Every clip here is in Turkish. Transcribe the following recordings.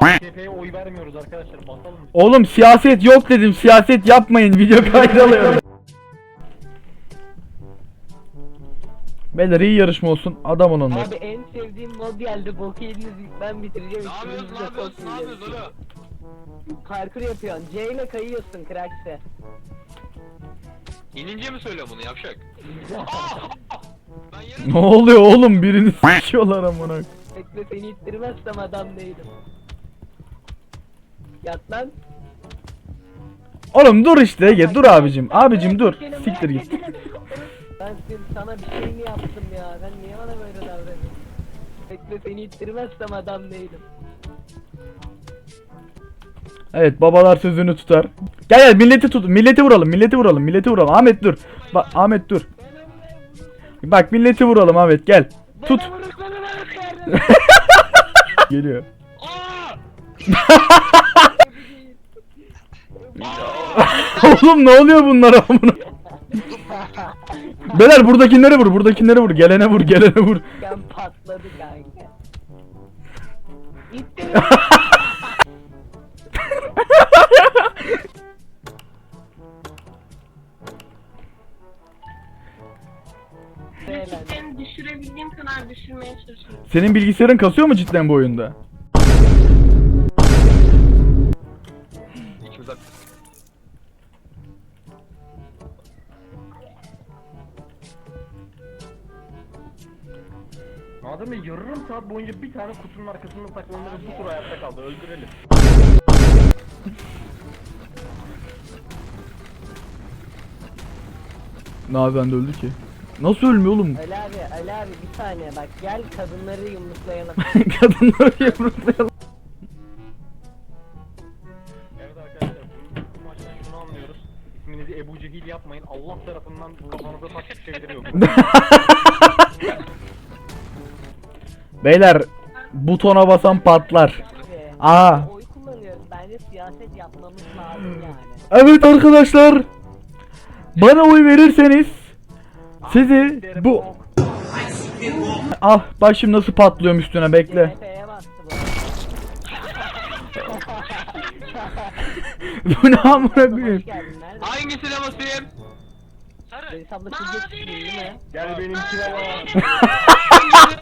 AKP'ye oy vermiyoruz arkadaşlar. Basalım. Oğlum siyaset yok dedim. Siyaset yapmayın. Video kaydı alıyorum. Beyler iyi yarışma olsun. Adamın onlar. Abi en sevdiğim mod geldi. Boku yediniz ben bitireceğim. Ne yapıyorsun ne yapıyorsun ne yapıyorsun oğlum? Parkur yapıyorsun. C ile kayıyorsun Krax'e. İnince mi söylüyor bunu yavşak? ben yere Ne oluyor oğlum? Birini sikiyorlar amına. Bekle seni ittirmezsem adam değilim. Yat lan. Oğlum dur işte Ege dur abicim. Abicim dur. Siktir git. Ben senin sana bir şey mi yaptım ya? Ben niye bana böyle davranıyorsun? Bekle seni ittirmezsem adam değilim. Evet babalar sözünü tutar. Gel gel milleti tut. Milleti vuralım. Milleti vuralım. Milleti vuralım. Ahmet dur. Bak Ahmet dur. Bak milleti vuralım Ahmet gel. Tut. Bana bana. Geliyor. Oğlum ne oluyor bunlara amına? Beyler buradakileri vur, buradakileri vur, gelene vur, gelene vur. Ben patladı kanka. Düşürebildiğim kadar düşürmeye çalışıyorum. Senin bilgisayarın kasıyor mu cidden bu oyunda? İkimiz Adamı yarım saat boyunca bir tane kutunun arkasında saklandı ve bu tur hayatta kaldı. Öldürelim. Nazan da öldü ki. Nasıl ölmüyor oğlum? Ali abi, Ali abi bir saniye bak gel kadınları yumruklayalım. Kadınları yumruklayalım. Evet arkadaşlar bu, bu maçta şunu anlıyoruz. İsminizi Ebu Cehil yapmayın. Allah tarafından kafanıza taş çeviriyor. Beyler butona basan patlar. Aa. Oy kullanıyoruz. Bence siyaset yapmamız lazım yani. Evet arkadaşlar. Bana oy verirseniz sizi bu Ah bak şimdi nasıl patlıyorum üstüne bekle. CHP'ye bastı bu. Bu ne amına Hoş koyayım? geldin. Nerede? Hangisine basayım? Reis abla siz geçtiniz değil mi? Gel benimkine bak.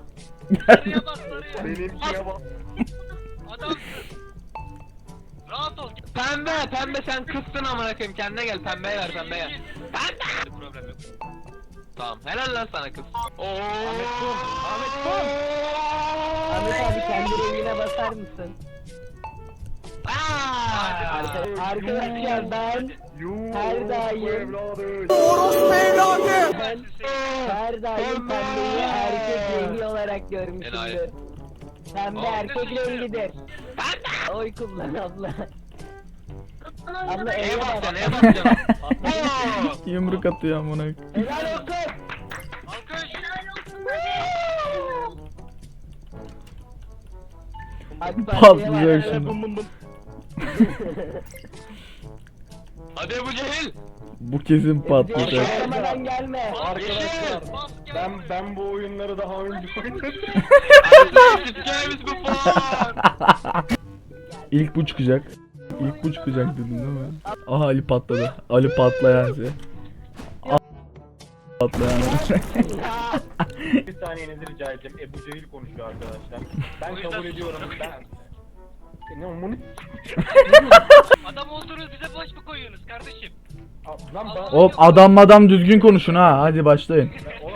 Sarıya bas sarıya. Benimkine bak. Adam. Rahat ol. Pembe pembe sen kızsın amına koyayım kendine gel pembeye ver pembeye. Pembe. Problem yok. Tamam helal lan sana kız. Oo. Ahmet dur. Ahmet dur. Ahmet abi kendi rengine basar mısın? Arka- Arkadaşlar ben Her daim. bu evladı. ben her daim pembeyi erkek rengi olarak görmüşümdür. Pembe erkek rengidir. Oy kullan abla. Abla Neye eve bak. basacaksın neye basacaksın? Yumruk atıyor amına. koyayım. Helal olsun. Alkış. Patlayacak şimdi. Hadi bu cehil. Bu kesin patlayacak. Patlamadan gelme. Arkadaşlar ben ben bu oyunları daha önce oynadım. İlk bu çıkacak. İlk bu çıkacak dedin değil mi? Aha Ali patladı. Ali patlayan şey. Patlayan. bir saniyenizi rica edeceğim. Ebu Cehil konuşuyor arkadaşlar. Ben kabul ediyorum. Ben ne umunu Adam oldunuz bize boş mu koyuyorsunuz kardeşim? Lan bana Hop adam madam düzgün konuşun ha. Hadi başlayın. Oğlum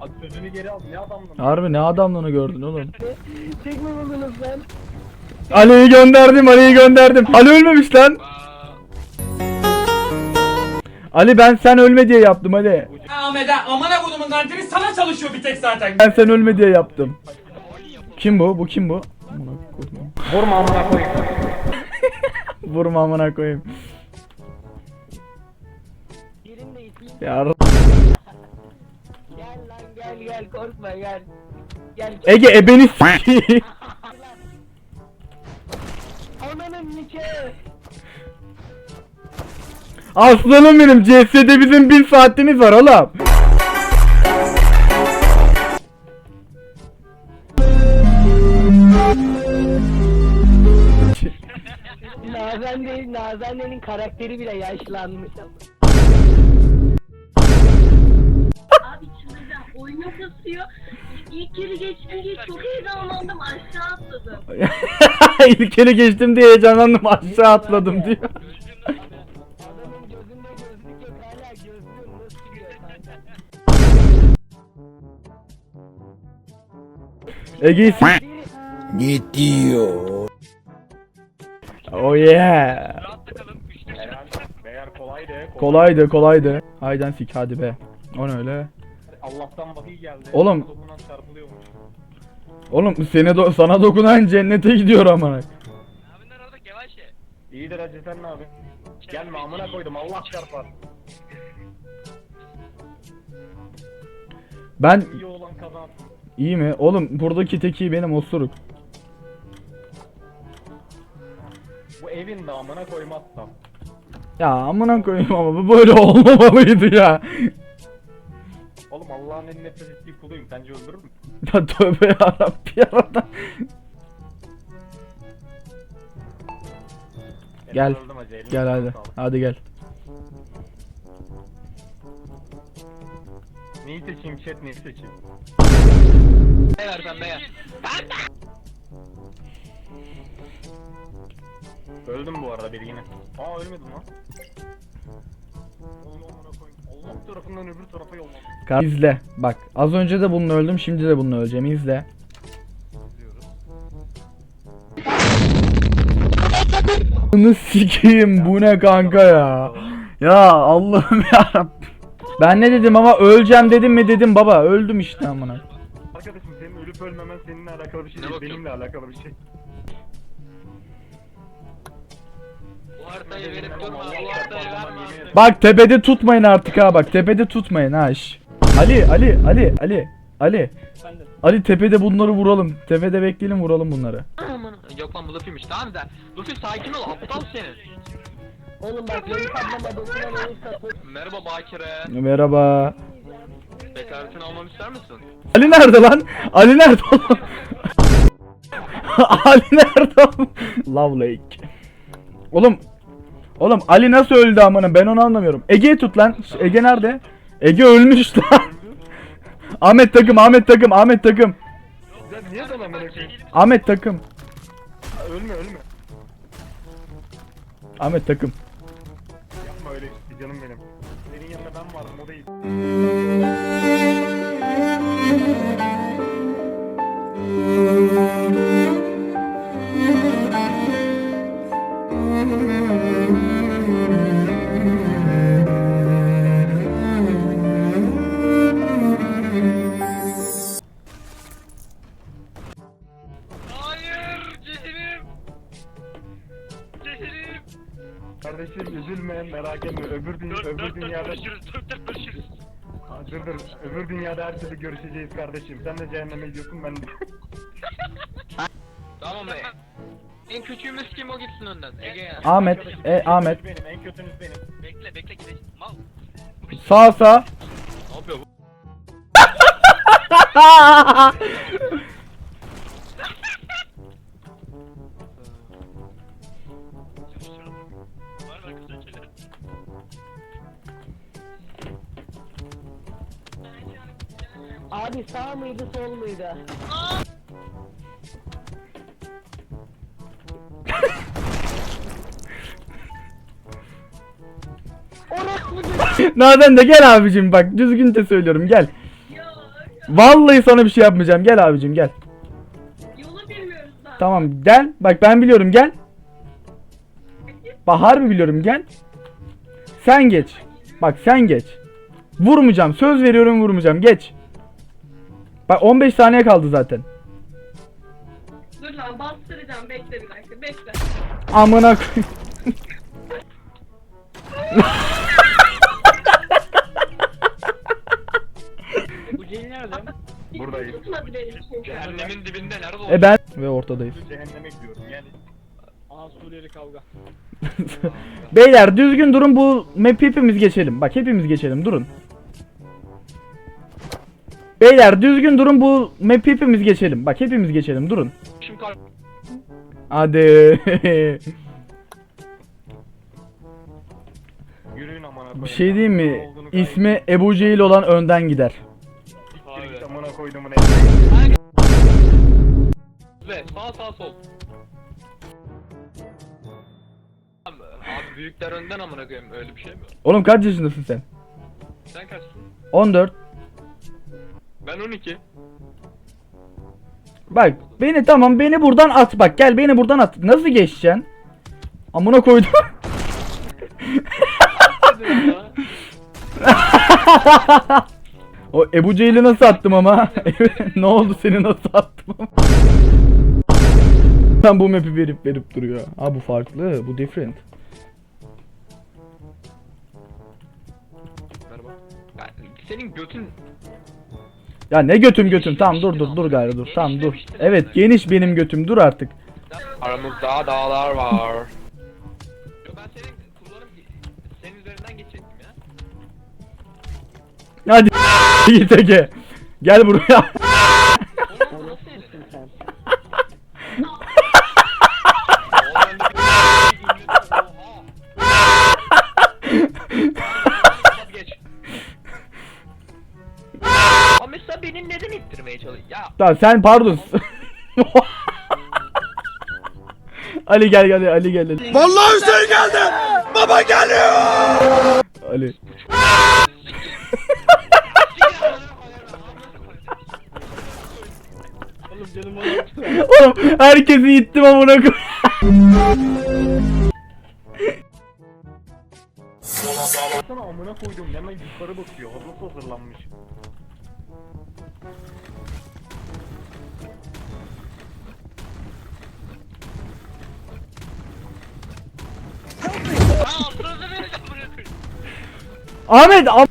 adam sözünü geri al. Ne adamdın? Harbi ne adamlığını gördün oğlum. Çekme buldunuz lan. Ali'yi gönderdim, Ali'yi gönderdim. Ali ölmemiş lan. Ali ben sen ölme diye yaptım Ali. Ahmet'e amına kodumun kantini sana çalışıyor bir tek zaten. Ben sen ölme diye yaptım. Kim bu? Bu kim bu? Koyayım. Vurma amına koyayım. Vurma amına koyayım. Ya Gel lan gel gel korkma gel. Gel. Ege ebeni s**eyim. Ananın nike. Aslanım benim CS'de bizim bin saatimiz var oğlum. Nazan değil, Nazanne'nin karakteri bile yaşlanmış. Abi çıldıracağım. Oyunu kasıyor. İlk kere geçtim diye çok heyecanlandım. Aşağı atladım. İlkeli geçtim diye heyecanlandım aşağı atladım diyor. Adamın gözünde gözlük yok hala gözlüğün nasıl gidiyor kanka? Ege'yi s- Biri Ne diyor? Oh yeah. Üçlü Helal. Beyler kolaydı. Kolaydı kolaydı. Haydan sik hadi be. O ne öyle? Allah'tan vahiy geldi. Oğlum. Dokunan çarpılıyormuş. Oğlum seni do- sana dokunan cennete gidiyor amına. Abinler orada yavaş ye. İyidir hacı sen ne abi? Gelme amına koydum Allah çarpar. Ben İyi olan kazan. iyi mi? Oğlum buradaki tek iyi benim osuruk. Evin de amına koymazsam. Ya amına koyayım ama bu böyle olmamalıydı ya. Oğlum Allah'ın en nefret ettiği kuluyum. Sence öldürür mü? Ya tövbe yarabbi yarabbim. Gel. Öldüm hacı, Gel hadi. sağlık. Hadi gel. Neyi seçeyim chat neyi seçeyim? Pembe ver pembeye. Öldüm bu arada biri yine. Aa ölmedim lan. Allah tarafından öbür tarafa yolladım. Kar- İzle. Bak az önce de bununla öldüm şimdi de bununla öleceğim. İzle. Bunu sikeyim bu ne kanka ya. Ya Allah'ım ya. Ben ne dedim ama öleceğim dedim mi dedim baba öldüm işte amına. Arkadaşım senin ölüp ölmemen seninle alakalı bir şey değil. Benimle alakalı bir şey. Verip durma. Bak tepede tutmayın artık ha bak tepede tutmayın ha iş. Ali Ali Ali Ali Ali. Ali tepede bunları vuralım. Tepede bekleyelim vuralım bunları. Aman. Yok lan bu Luffy'miş. Tamam da. Luffy sakin ol. Aptal senin. Oğlum bak beni olursa tut. Merhaba Bakire. Merhaba. Bekaretini almamı ister misin? Ali nerede lan? Ali nerede oğlum? Ali nerede oğlum? Love Lake. Oğlum. Oğlum Ali nasıl öldü amına ben onu anlamıyorum. Ege'yi tut lan. Ege nerede? Ege ölmüş lan. Ahmet takım, Ahmet takım, Ahmet takım. Ya niye ben amına koyayım? Ahmet takım. Ölme ölme. Ahmet takım. Yapma öyle bir canım benim. Senin yanında ben varım o değil. Hayır. Dört dört görüşürüz. Dur dur öbür dünyada her türlü görüşeceğiz kardeşim sen de cehenneme gidiyorsun ben de Tamam be. En küçüğümüz kim o gitsin önden. Ege ya. Ahmet, e Ahmet. benim en kötünüz benim Bekle bekle gidelim. Mal. Sağ sağ. Ne yapıyor bu? Abi sağ mıydı sol muydu? Nereden de gel abicim bak düzgün de söylüyorum gel. Vallahi sana bir şey yapmayacağım gel abicim gel. Yolu bilmiyoruz daha. Tamam gel bak ben biliyorum gel. Bak harbi biliyorum gel. Sen geç. Bak sen geç. Vurmayacağım söz veriyorum vurmayacağım geç. Bak 15 saniye kaldı zaten. Dur lan bastıracağım. Bekle bir dakika. Bekle. Amına koy- Buradayız Tutmadı benim çünkü. Cehennemin dibinde nerede? E ben ve ortadayız. cehenneme gidiyorum yani Beyler düzgün durun bu map hepimiz geçelim. Bak hepimiz geçelim durun. Beyler düzgün durun bu map hepimiz geçelim. Bak hepimiz geçelim durun. Şimdi kar- Hadi. Yürüyün amına. Bir şey diyeyim mi? İsmi Ebu Cehil olan önden gider. Siktir git amına koydumun evi. Ve sağ sağ sol. Abi büyükler önden amına koyayım öyle bir şey mi? Oğlum kaç yaşındasın sen? Sen kaçsın? 14. Ben 12. Bak beni tamam beni buradan at bak gel beni buradan at. Nasıl geçeceksin? Amına koydum. o Ebu Cehil'i nasıl attım ama? ne oldu seni nasıl attım? Ben bu map'i verip verip duruyor. Ha bu farklı, bu different. Merhaba. Ya, senin götün Ya ne götüm götüm. Tamam dur dur dur gayrı dur. Tamam dur. Evet geniş benim götüm dur artık. aramızda dağlar var. Yo ben senin kullanım senin üzerinden geçecektim ya. Hadi git Ege. Gel buraya. Tamam sen pardon. Ali gel gel Ali gel. Ali. Vallahi Hüseyin geldi. Baba geliyor. Ali. Oğlum canım oğlum. Oğlum herkesi ittim amına koy. Sana amına koydum hemen yukarı bakıyor. Nasıl hazırlanmış? Ahmet am